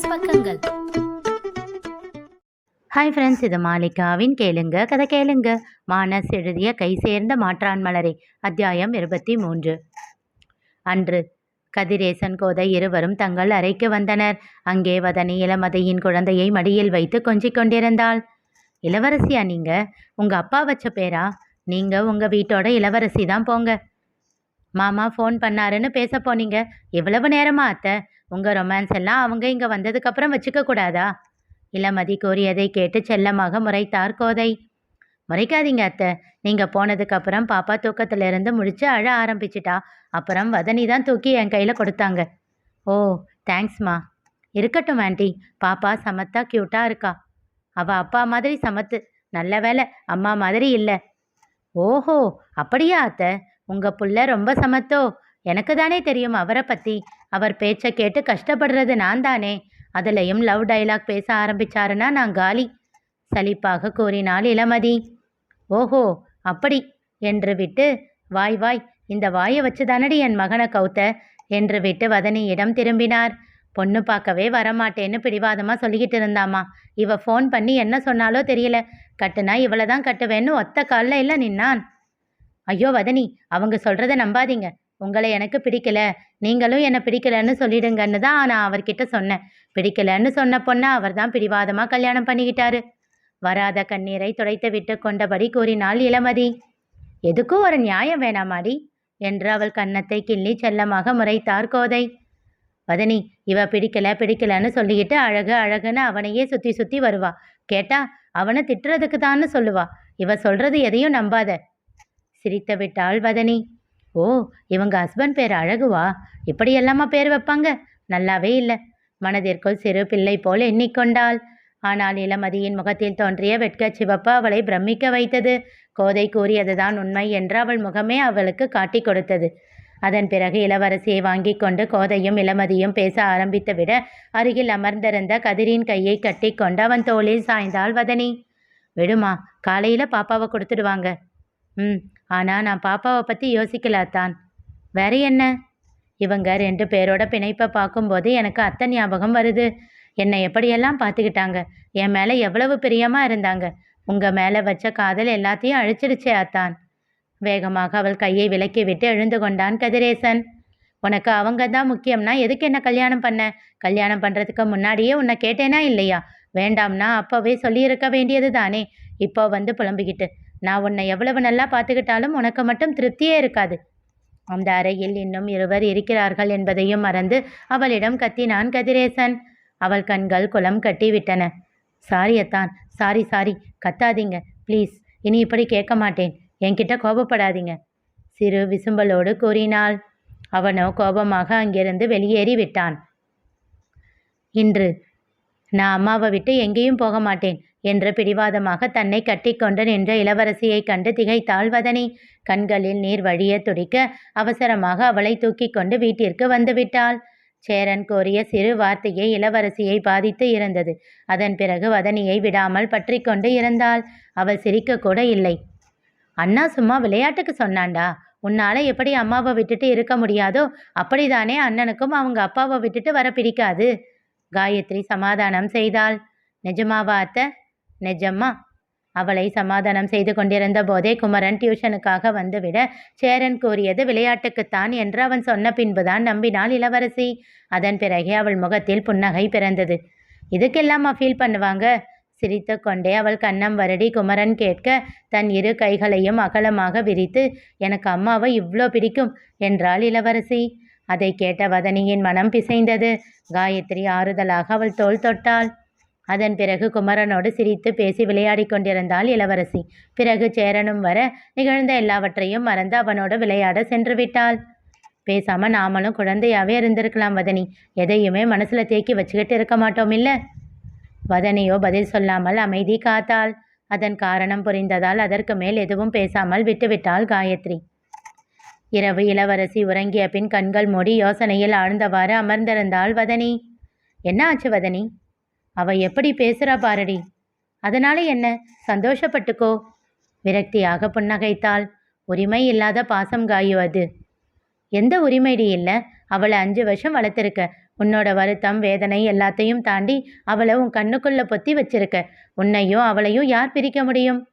Plus பக்கங்கள். Hi friends இது மாலிகாவின் கேளுங்க கதை கேளுங்க. மானஸ் எழுதிய கை சேர்ந்த மாற்றான் மலரே அத்தியாயம் இருபத்தி மூன்று. அன்று கதிரேசன் கோதை இருவரும் தங்கள் அறைக்கு வந்தனர். அங்கே வதனி இளமதியின் குழந்தையை மடியில் வைத்து கொஞ்சிக் கொண்டிருந்தாள். இளவரசியா நீங்க? உங்க அப்பா வச்ச பேரா? நீங்க உங்க வீட்டோட இளவரசி தான் போங்க. மாமா ஃபோன் பண்ணாருன்னு பேச போனீங்க. இவ்வளவு நேரமா அத்தை? உங்கள் ரொமான்ஸ் எல்லாம் அவங்க இங்கே வந்ததுக்கப்புறம் வச்சுக்கக்கூடாதா வச்சுக்க கூடாதா? இளமதி கூறியதை கேட்டு செல்லமாக முறைத்தார் கோதை. முறைக்காதீங்க அத்தை. நீங்கள் போனதுக்கப்புறம் பாப்பா தூக்கத்திலிருந்து முடிச்சு அழ ஆரம்பிச்சிட்டா. அப்புறம் வதனி தான் தூக்கி என் கையில் கொடுத்தாங்க. ஓ தேங்க்ஸ்மா இருக்கட்டும் ஆண்டி பாப்பா சமத்தா க்யூட்டாக இருக்கா. அவள் அப்பா மாதிரி சமத்து. நல்ல வேலை அம்மா மாதிரி இல்லை. ஓஹோ அப்படியா அத்தை? உங்கள் புள்ள ரொம்ப சமத்தோ? எனக்கு தானே தெரியும் அவரை பற்றி அவர் பேச்சை கேட்டு கஷ்டப்படுறது நான் தானே. அதுலேயும் லவ் டைலாக் பேச ஆரம்பிச்சாருன்னா நான் காலி. சலிப்பாக கூறினாள் இளமதி. ஓஹோ அப்படி என்று விட்டு வாய் வாய் இந்த வாயை வச்சு தானடி என் மகனை கவுத்த என்று விட்டு வதனியிடம் திரும்பினார். பொண்ணு பார்க்கவே வரமாட்டேன்னு பிடிவாதமாக சொல்லிக்கிட்டு இருந்தாமா. இவ ஃபோன் பண்ணி என்ன சொன்னாலோ தெரியல. கட்டுனா இவளை தான் கட்டுவேன்னு ஒத்த காலில் இல்லை நின்னான். ஐயோ வதனி அவங்க சொல்கிறத நம்பாதீங்க. உங்களை எனக்கு பிடிக்கல. நீங்களும் என்னை பிடிக்கலன்னு சொல்லிடுங்கன்னு தான் நான் அவர்கிட்ட சொன்னேன். பிடிக்கலன்னு சொன்ன பொண்ணை அவர் தான் பிடிவாதமாக கல்யாணம் பண்ணிக்கிட்டாரு. வராத கண்ணீரை துடைத்து விட்டு கொண்டபடி கூறினாள் இளமதி. எதுக்கும் ஒரு நியாயம் வேணாமாடி என்று அவள் கன்னத்தை கிள்ளி செல்லமாக முறைத்தார் கோதை. வதனி இவ பிடிக்கல பிடிக்கலன்னு சொல்லிக்கிட்டு அழகு அழகுன்னு அவனையே சுற்றி சுற்றி வருவா. கேட்டா அவனை திட்டுறதுக்கு தான்னு சொல்லுவா. இவ சொல்றது எதையும் நம்பாத. சிரித்து விட்டாள் வதனி. ஓ இவங்க ஹஸ்பண்ட் பேர் அழகுவா? இப்படியெல்லாமா பேர் வைப்பாங்க? நல்லாவே இல்லை. மனதிற்குள் சிறு பிள்ளை போல் எண்ணிக்கொண்டாள். ஆனால் இளமதியின் முகத்தில் தோன்றிய வெட்கச் சிவப்பு அவளை பிரமிக்க வைத்தது. கோதை கூறியதுதான் உண்மை என்று அவள் முகமே அவளுக்கு காட்டிக் கொடுத்தது. அதன் பிறகு இளவரசியை வாங்கி கொண்டு கோதையும் இளமதியும் பேச ஆரம்பித்துவிட அருகில் அமர்ந்திருந்த கதிரின் கையை கட்டி கொண்டு அவன் தோளில் சாய்ந்தாள் வதனி. விடுமா காலையில் பாப்பாவை கொடுத்துடுவாங்க. ம் ஆனால் நான் பாப்பாவை பற்றி யோசிக்கலாத்தான் வேற என்ன? இவங்க ரெண்டு பேரோட பிணைப்பை பார்க்கும்போது எனக்கு அத்தை ஞாபகம் வருது. என்னை எப்படியெல்லாம் பார்த்துக்கிட்டாங்க? என் மேலே எவ்வளவு பிரியமாக இருந்தாங்க? உங்கள் மேலே வச்ச காதல் எல்லாத்தையும் அழிச்சிடுச்சே அத்தான். வேகமாக அவள் கையை விலக்கி விட்டு எழுந்து கொண்டான் கதிரேசன். உனக்கு அவங்க தான் முக்கியம்னா எதுக்கு என்ன கல்யாணம் பண்ண? கல்யாணம் பண்ணுறதுக்கு முன்னாடியே உன்னை கேட்டேனா இல்லையா? வேண்டாம்னா அப்போவே சொல்லியிருக்க வேண்டியது தானே இப்போ வந்து புலம்பிக்கிட்டு நான் உன்னை எவ்வளவு நல்லா பார்த்துக்கிட்டாலும் உனக்கு மட்டும் திருப்தியே இருக்காது. அந்த அறையில் இன்னும் இருவர் இருக்கிறார்கள் என்பதையும் மறந்து அவளிடம் கத்தினான் கதிரேசன். அவள் கண்கள் குளம் கட்டிவிட்டன. சாரி அத்தான் சாரி சாரி கத்தாதீங்க ப்ளீஸ் இனி இப்படி கேட்க மாட்டேன் என்கிட்ட கோபப்படாதீங்க சிறு விசும்பலோடு கூறினாள். அவனோ கோபமாக அங்கிருந்து வெளியேறி விட்டான் இன்று நான் அம்மாவை விட்டு எங்கேயும் போக மாட்டேன் என்று பிடிவாதமாக தன்னை கட்டிக்கொண்டு நின்ற இளவரசியை கண்டு திகைத்தாள் வதனி. கண்களில் நீர் வழிய துடிக்க அவசரமாக அவளை தூக்கி கொண்டு வீட்டிற்கு வந்துவிட்டாள் சேரன் கோரிய சிறு வார்த்தையை இளவரசியை பாதித்து இருந்தது. அதன் பிறகு வதனியை விடாமல் பற்றி கொண்டு இருந்தாள். அவள் சிரிக்க கூட இல்லை. அண்ணா சும்மா விளையாட்டுக்கு சொன்னான்டா உன்னால எப்படி அம்மாவை விட்டுட்டு இருக்க முடியாதோ அப்படிதானே அண்ணனுக்கும் அவங்க அப்பாவை விட்டுட்டு வர பிடிக்காது. காயத்ரி சமாதானம் செய்தாள். நிஜமாவா அத்த நிஜம்மா. அவளை சமாதானம் செய்து கொண்டிருந்த போதே குமரன் டியூஷனுக்காக வந்துவிட சேரன் கூறியது விளையாட்டுக்குத்தான் என்று அவன் சொன்ன பின்புதான் நம்பினாள் இளவரசி. அதன் பிறகே அவள் முகத்தில் புன்னகை பிறந்தது. இதுக்கெல்லாமா ஃபீல் பண்ணுவாங்க? சிரித்து கொண்டே அவள் கண்ணம் வருடி குமரன் கேட்க தன் இரு கைகளையும் அகலமாக விரித்து எனக்கு அம்மாவை இவ்வளோ பிடிக்கும் என்றாள் இளவரசி. அதை கேட்ட வதனியின் மனம் பிசைந்தது. காயத்ரி ஆறுதலாக அவள் தோள் தொட்டாள். அதன் பிறகு குமரனோடு சிரித்து பேசி விளையாடி கொண்டிருந்தாள் இளவரசி. பிறகு சேரனும் வர நிகழ்ந்த எல்லாவற்றையும் மறந்து அவனோடு விளையாட சென்று விட்டாள். பேசாம நாமளும் குழந்தையாவே இருந்திருக்கலாம் வதனி. எதையுமே மனசுல தேக்கி வச்சுக்கிட்டு இருக்க மாட்டோம் இல்ல? வதனியோ பதில் சொல்லாமல் அமைதி காத்தாள். அதன் காரணம் புரிந்ததால் அதற்கு மேல் எதுவும் பேசாமல் விட்டுவிட்டாள் காயத்ரி. இரவு இளவரசி உறங்கிய பின் கண்கள் மூடி யோசனையில் ஆழ்ந்தவாறு அமர்ந்திருந்தாள் வதனி. என்ன ஆச்சு வதனி? அவ எப்படி பேசுறா பாரடி? அதனால என்ன? சந்தோஷப்பட்டுக்கோ. விரக்தியாக புன்னகைத்தாள். உரிமை இல்லாத பாசம் காயு அது. எந்த உரிமைடி இல்லை? அவளை அஞ்சு வருஷம் வளர்த்துருக்க. உன்னோட வருத்தம் வேதனை எல்லாத்தையும் தாண்டி அவளை உன் கண்ணுக்குள்ள பொத்தி வச்சிருக்க. உன்னையும் அவளையும் யார் பிரிக்க முடியும்?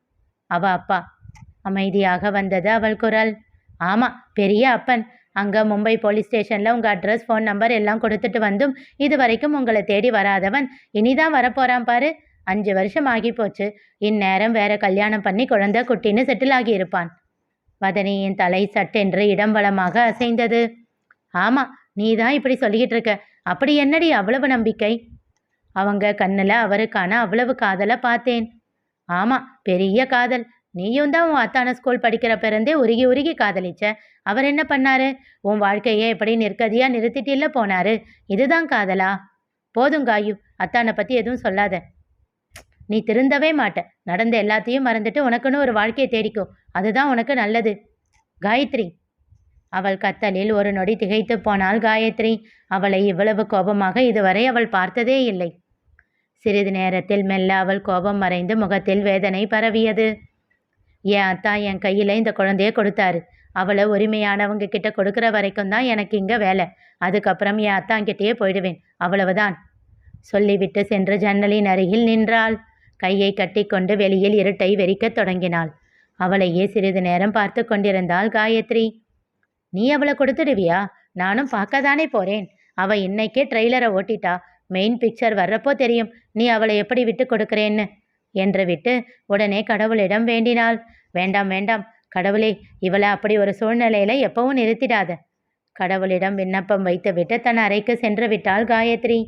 அவ அப்பா. அமைதியாக வந்தது அவள் குரல். ஆமாம் பெரிய அப்பன். அங்கே மும்பை போலீஸ் ஸ்டேஷனில் உங்கள் அட்ரஸ் ஃபோன் நம்பர் எல்லாம் கொடுத்துட்டு வந்தும் இது வரைக்கும் உங்களை தேடி வராதவன். இனிதான் வரப்போகிறான் பாரு. அஞ்சு வருஷம் ஆகி போச்சு. இந்நேரம் வேற கல்யாணம் பண்ணி குழந்தை குட்டின்னு செட்டில் ஆகியிருப்பான் வதனியின் தலை சட்டென்று இடம் வளமாக அசைந்தது. ஆமாம் நீ தான் இப்படி சொல்லிக்கிட்டு இருக்க. அப்படி என்னடி அவ்வளவு நம்பிக்கை? அவங்க கண்ணில் அவருக்கான அவ்வளவு காதலை பார்த்தேன். ஆமாம் பெரிய காதல். நீயும் தான் உன் அத்தான ஸ்கூல் படிக்கிற பிறந்தே உருகி உருகி காதலிச்ச. அவர் என்ன பண்ணாரு? உன் வாழ்க்கையை எப்படி நிற்கதியா நிறுத்திட்டில்ல போனாரு? இதுதான் காதலா? போதும் காயு அத்தானை பத்தி எதுவும் சொல்லாத. நீ திருந்தவே மாட்ட. நடந்த எல்லாத்தையும் மறந்துட்டு உனக்குன்னு ஒரு வாழ்க்கையை தேடிக்கோ. அதுதான் உனக்கு நல்லது. காயத்ரி. அவள் கத்தலில் ஒரு நொடி திகைத்து போனாள் காயத்ரி. அவளை இவ்வளவு கோபமாக இதுவரை அவள் பார்த்ததே இல்லை. சிறிது நேரத்தில் மெல்ல அவள் கோபம் மறைந்து முகத்தில் வேதனை பரவியது. என் அத்தா என் கையில் இந்த குழந்தைய கொடுத்தாரு. அவளை உரிமையானவங்க கிட்ட கொடுக்குற வரைக்கும் தான் எனக்கு இங்கே வேலை. அதுக்கப்புறம் என் அத்தாங்கிட்டேயே போயிடுவேன். அவ்வளவுதான். சொல்லிவிட்டு சென்று ஜன்னலின் அருகில் நின்றாள். கையை கட்டிக்கொண்டு வெளியில் இருட்டை வெறிக்கத் தொடங்கினாள். அவளையே சிறிது நேரம் பார்த்து கொண்டிருந்தாள் காயத்ரி. நீ அவளை கொடுத்துடுவியா? நானும் பார்க்க தானே போறேன். அவ இன்னைக்கே ட்ரெய்லரை ஓட்டிட்டா. மெயின் பிக்சர் வர்றப்போ தெரியும். நீ அவளை எப்படி விட்டு கொடுக்குறேன்னு? என்று விட்டு உடனே கடவுளிடம் வேண்டினாள். வேண்டாம் வேண்டாம். கடவுளே இவளை அப்படி ஒரு சூழ்நிலையில எப்பவும் நிறுத்திடாத. கடவுளிடம் விண்ணப்பம் வைத்துவிட்டு தன் அறைக்கு சென்று விட்டாள் காயத்ரி.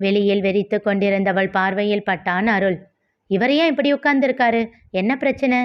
வெளியில் வெறித்து கொண்டிருந்தவள் பார்வையில் பட்டான் அருள். இவர் ஏன் இப்படி உட்கார்ந்திருக்காரு? என்ன பிரச்சனை?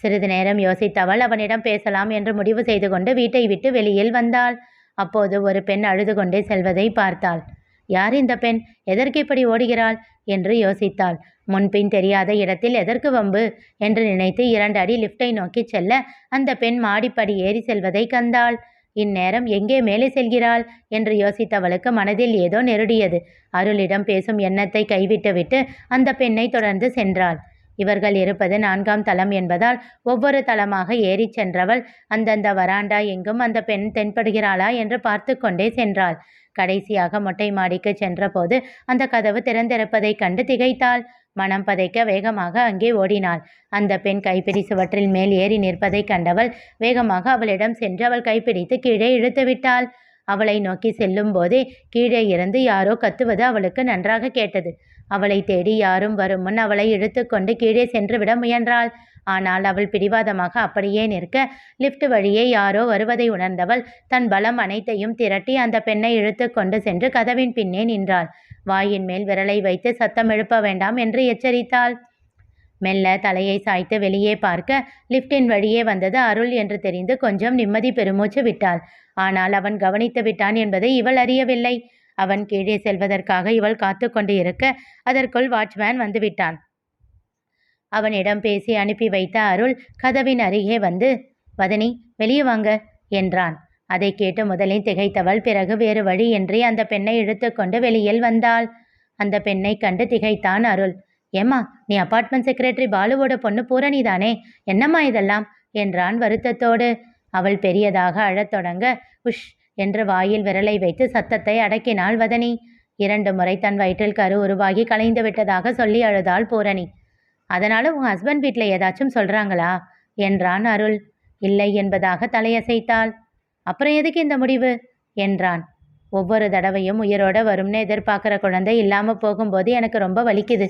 சிறிது நேரம் யோசித்தவள் அவனிடம் பேசலாம் என்று முடிவு செய்து கொண்டு வீட்டை விட்டு வெளியில் வந்தாள். அப்போது ஒரு பெண் அழுது கொண்டே செல்வதை பார்த்தாள். யார் இந்த பெண்? எதற்கு இப்படி ஓடுகிறாள்? என்று யோசித்தாள். முன்பின் தெரியாத இடத்தில் எதற்கு வம்பு? என்று நினைத்து இரண்டு அடி லிஃப்டை நோக்கி செல்ல அந்த பெண் மாடிப்படி ஏறி செல்வதை கண்டாள். இந்நேரம் எங்கே மேலே செல்கிறாள்? என்று யோசித்தவளுக்கு மனதில் ஏதோ நெருடியது. அருளிடம் பேசும் எண்ணத்தை கைவிட்டுவிட்டு அந்த பெண்ணை தொடர்ந்து சென்றாள். இவர்கள் இருப்பது நான்காம் தளம் என்பதால் ஒவ்வொரு தளமாக ஏறிச் சென்றவள் அந்தந்த வராண்டா எங்கும் அந்த பெண் தென்படுகிறாளா என்று பார்த்து கொண்டே சென்றாள். கடைசியாக மொட்டை மாடிக்கு சென்றபோது அந்த கதவு திறந்திருப்பதைக் கண்டு திகைத்தாள். மனம் பதைக்க வேகமாக அங்கே ஓடினாள். அந்த பெண் கைப்பிடி சுவற்றில் மேல் ஏறி நிற்பதைக் கண்டவள் வேகமாக அவளிடம் சென்று அவள் கைப்பிடித்து கீழே இழுத்து விட்டாள். அவளை நோக்கி செல்லும் போதே கீழே இருந்து யாரோ கத்துவது அவளுக்கு நன்றாக கேட்டது. அவளை தேடி யாரும் வரும் முன் அவளை இழுத்துக்கொண்டு கீழே சென்று விட முயன்றாள். ஆனால் அவள் பிடிவாதமாக அப்படியே நிற்க லிஃப்ட் வழியே யாரோ வருவதை உணர்ந்தவள் தன் பலம் அனைத்தையும் திரட்டி அந்த பெண்ணை இழுத்து கொண்டு சென்று கதவின் பின்னே நின்றாள். வாயின் மேல் விரலை வைத்து சத்தம் எழுப்ப வேண்டாம் என்று எச்சரித்தாள். மெல்ல தலையை சாய்த்து வெளியே பார்க்க லிப்டின் வழியே வந்தது அருள் என்று தெரிந்து கொஞ்சம் நிம்மதி பெருமூச்சு விட்டாள். ஆனால் அவன் கவனித்து விட்டான் என்பதை இவள் அறியவில்லை. அவன் கீழே செல்வதற்காக இவள் காத்து கொண்டு இருக்க அதற்குள் வாட்ச்மேன் வந்துவிட்டான். அவனிடம் பேசி அனுப்பி வைத்த அருள் கதவின் அருகே வந்து வதனி வெளியே வாங்க என்றான். அதை கேட்டு முதலில் திகைத்தவள் பிறகு வேறு வழியின்றி அந்த பெண்ணை இழுத்துக்கொண்டு வெளியில் வந்தாள். அந்த பெண்ணை கண்டு திகைத்தான் அருள். ஏம்மா நீ அப்பார்ட்மெண்ட் செக்ரட்டரி பாலுவோட பொண்ணு பூரணி தானே? என்னம்மா இதெல்லாம்? என்றான் வருத்தத்தோடு. அவள் பெரியதாக அழத் தொடங்க உஷ் என்று வாயில் விரலை வைத்து சத்தத்தை அடக்கினாள் வதனி. இரண்டு முறை தன் வயிற்றில் கரு உருவாகி கலைந்து விட்டதாக சொல்லி அழுதாள் பூரணி. அதனால உன் ஹஸ்பண்ட் வீட்டில் ஏதாச்சும் சொல்றாங்களா? என்றான் அருள். இல்லை என்பதாக தலையசைத்தாள். அப்புறம் எதுக்கு இந்த முடிவு? என்றான். ஒவ்வொரு தடவையும் உயிரோட வரும்னு எதிர்பார்க்குற குழந்தை இல்லாமல் போகும்போது எனக்கு ரொம்ப வலிக்குது.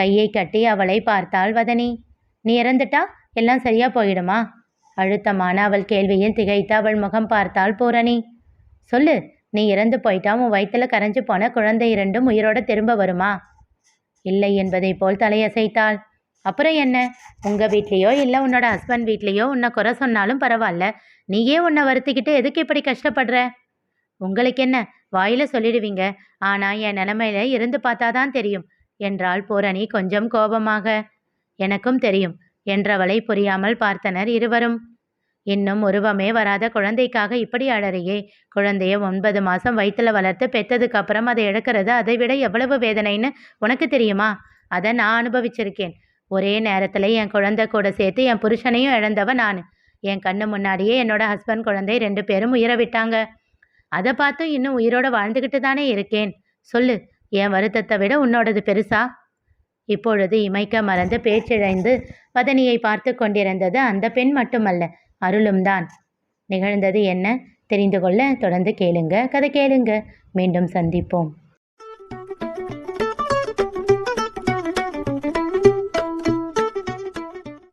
கையை கட்டி அவளை பார்த்தாள் வதனி. நீ இறந்துட்டா? எல்லாம் சரியா போயிடுமா? அழுத்தமான அவள் கேள்வியில் திகைத்து அவள் முகம் பார்த்தாள் பூரணி. சொல்லு நீ இறந்து போயிட்டா? உன் வயிற்றுல கரைஞ்சு போன குழந்தை இரண்டும் உயிரோட திரும்ப வருமா? இல்லை என்பதை போல் தலையசைத்தாள். அப்புறம் என்ன? உங்கள் வீட்லேயோ இல்லை உன்னோட ஹஸ்பண்ட் வீட்லேயோ உன்னை குறை சொன்னாலும் பரவாயில்ல. நீயே உன்னை வருத்திக்கிட்டு எதுக்கு இப்படி கஷ்டப்படுற? உங்களுக்கு என்ன? வாயில சொல்லிடுவீங்க. ஆனால் என் நிலமையில இருந்து பார்த்தாதான் தெரியும். என்றாள் பூரணி கொஞ்சம் கோபமாக. எனக்கும் தெரியும் என்றவளை புரியாமல் பார்த்தனர் இருவரும். இன்னும் உருவமே வராத குழந்தைக்காக இப்படி அழறியே. குழந்தைய ஒன்பது மாசம் வயிற்றுல வளர்த்து பெற்றதுக்கு அப்புறம் அதை இழக்கிறது அதை விட எவ்வளவு வேதனைன்னு உனக்கு தெரியுமா? அதை நான் அனுபவிச்சிருக்கேன். ஒரே நேரத்தில் என் குழந்தை கூட சேர்த்து என் புருஷனையும் இழந்தவ நான். என் கண்ணு முன்னாடியே என்னோட ஹஸ்பண்ட் குழந்தை ரெண்டு பேரும் உயிரை விட்டாங்க. அதை பார்த்தும் இன்னும் உயிரோட வாழ்ந்துக்கிட்டு தானே இருக்கேன். சொல்லு என் வருத்தத்தை விட உன்னோடது பெருசா? இப்பொழுது இமைக்க மறந்து பேச்சிழைந்து பதனியை பார்த்து கொண்டிருந்தது அந்த பெண் மட்டுமல்ல அருளும் தான் நிகழ்ந்தது என்ன? தெரிந்து கொள்ள தொடர்ந்து கேளுங்க. கதை கேளுங்க. மீண்டும் சந்திப்போம்.